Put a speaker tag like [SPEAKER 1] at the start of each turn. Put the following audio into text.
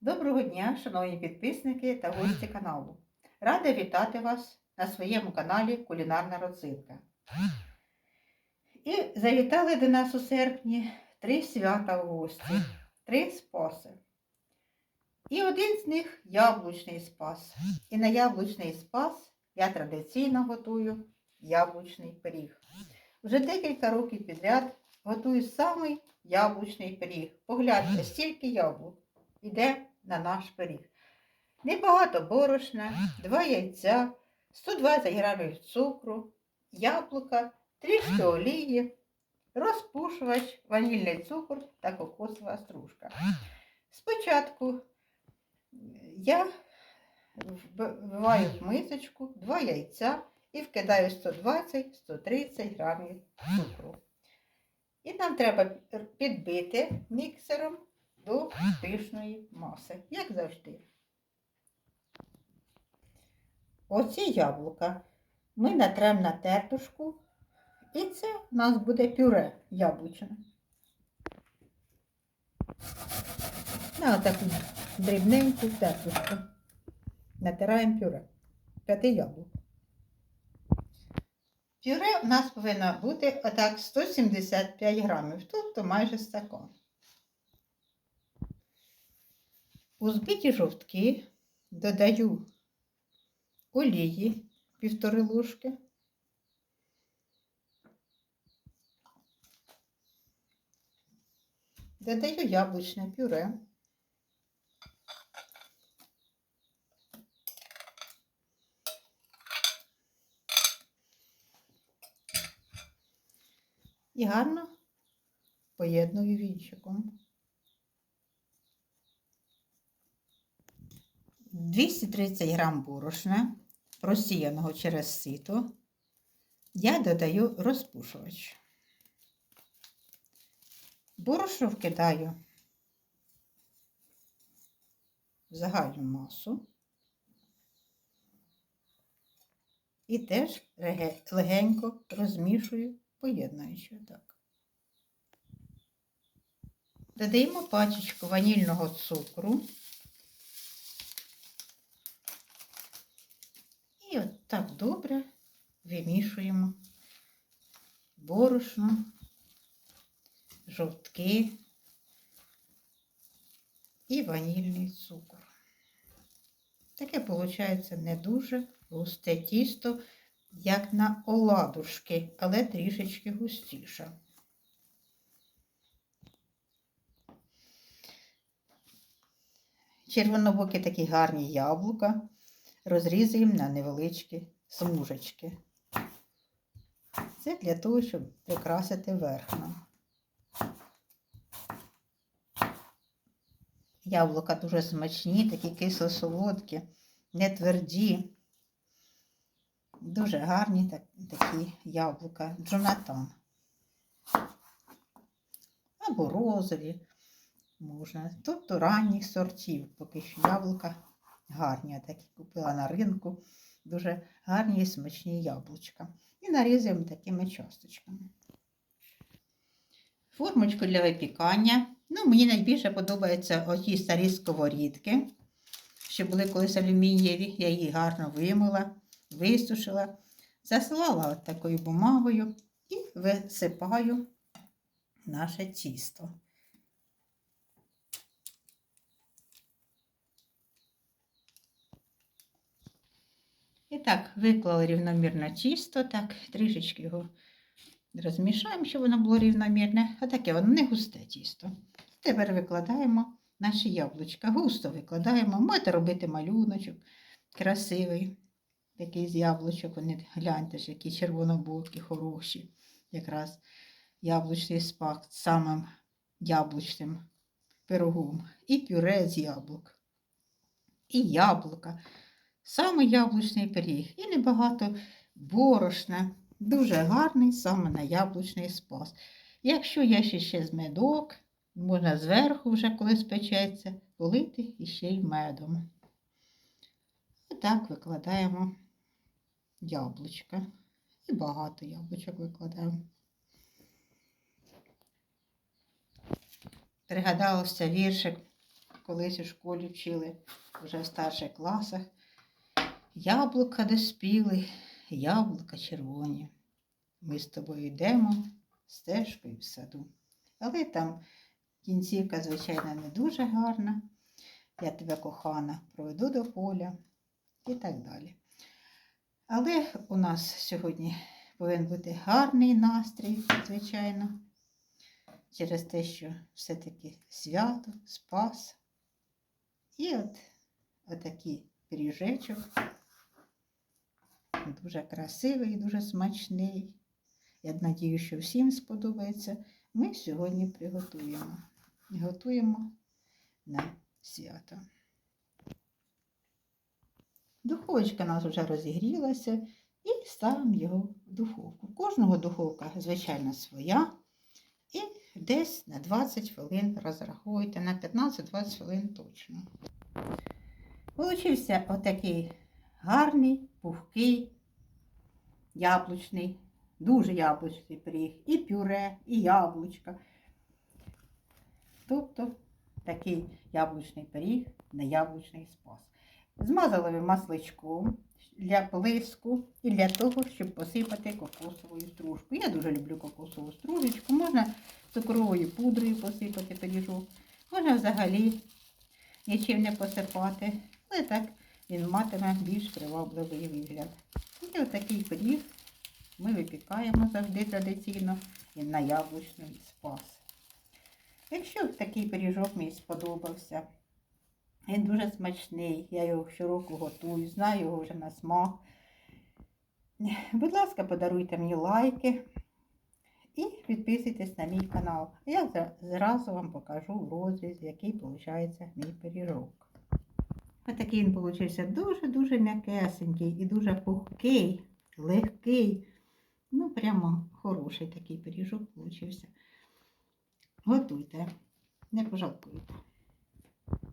[SPEAKER 1] Доброго дня, шановні підписники та гості каналу. Рада вітати вас на своєму каналі Кулінарна родзинка. І завітали до нас у серпні три свята в гості, три спаси. І один з них яблучний спас. І на яблучний спас я традиційно готую яблучний пиріг. Вже декілька років підряд готую самий яблучний пиріг. Погляньте, стільки яблук іде на наш пиріг. Небагато борошна, два яйця, 120 грамів цукру, яблука, трішки олії, розпушувач, ванільний цукор та кокосова стружка. Спочатку я вбиваю в мисочку два яйця і вкидаю 120-130 грамів цукру. І нам треба підбити міксером до пишної маси, як завжди. Оці яблука ми натрем на тертушку, і це у нас буде пюре яблучне. На таку дрібненьку тертушку. Натираємо пюре. П'яти яблук. Пюре у нас повинно бути отак 175 грамів, тобто майже стакан. У жовтки додаю олії півтори ложки. Додаю яблучне пюре. І гарно поєдную вінчиком. 230 грам борошна, просіяного через сито, я додаю розпушувач. Борошно вкидаю в загальну масу і теж легенько розмішую, поєднуючи так. Додаємо пачечку ванільного цукру. І от так добре вимішуємо борошно, жовтки і ванільний цукор. Таке, виходить, не дуже густе тісто, як на оладушки, але трішечки густіше. Червонобокі такі гарні яблука розрізуємо на невеличкі смужечки. Це для того, щоб прикрасити верхно. Яблука дуже смачні, такі кисло-солодкі, не тверді. Дуже гарні так, такі яблука, Джонатан. Або розові можна. Тобто ранніх сортів, поки що яблука гарні. Такі купила на ринку. Дуже гарні і смачні яблучка. І нарізуємо такими часточками. Формочку для випікання. Ну, Мені найбільше подобаються оті старі сковорідки, що були колись алюмінієві. Я її гарно вимила, висушила, заслала от такою бумагою і висипаю наше тісто. І так, виклали рівномірно тісто, так, трішечки його розмішаємо, щоб воно було рівномірне. А таке воно не густе тісто. Тепер викладаємо наші яблучка. Густо викладаємо. Можете робити малюночок красивий. Такий з яблучок. Вони гляньте ж, які червонобокі, хороші. Якраз яблучний спак з самим яблучним пирогом. І пюре з яблук. І яблука. Саме яблучний пиріг. І небагато борошна. Дуже гарний саме на яблучний спас. Якщо є ще, ще з медок, можна зверху вже коли спечеться, полити іще й медом. І так викладаємо яблучка. І багато яблучок викладаємо. Пригадалося віршик колись у школі вчили, вже в старших класах. Яблука доспіли, яблука червоні. Ми з тобою йдемо стежкою в саду. Але там кінцівка, звичайно, не дуже гарна. Я тебе кохана, проведу до поля і так далі. Але у нас сьогодні повинен бути гарний настрій, звичайно, через те, що все-таки свято, спас. І от отакий пиріжечок, дуже красивий, і дуже смачний. Я надію, що всім сподобається. Ми сьогодні приготуємо. Готуємо на свято. Духовочка у нас вже розігрілася і ставимо його в духовку. Кожного духовка, звичайно, своя. І десь на 20 хвилин розраховуйте, на 15-20 хвилин точно. Получився отакий гарний, пухкий, яблучний, дуже яблучний пиріг, і пюре, і яблучка. Тобто такий яблучний пиріг на яблучний спас. Змазали ви масличком для блиску і для того, щоб посипати кокосовою стружкою. Я дуже люблю кокосову стружечку. Можна цукровою пудрою посипати пиріжок. Можна взагалі нічим не посипати. Але так він матиме більш привабливий вигляд. І отакий пиріг ми випікаємо завжди традиційно на яблучний спас. Якщо такий пиріжок мені сподобався, він дуже смачний, я його щороку готую, знаю його вже на смак. Будь ласка, подаруйте мені лайки і підписуйтесь на мій канал. Я зразу вам покажу в розрізі, який виходить мій пиріжок. Отакий він получився дуже-дуже м'якесенький і дуже пухкий, легкий. Ну, прямо хороший такий пиріжок получився. Готуйте, не пожалкуйте.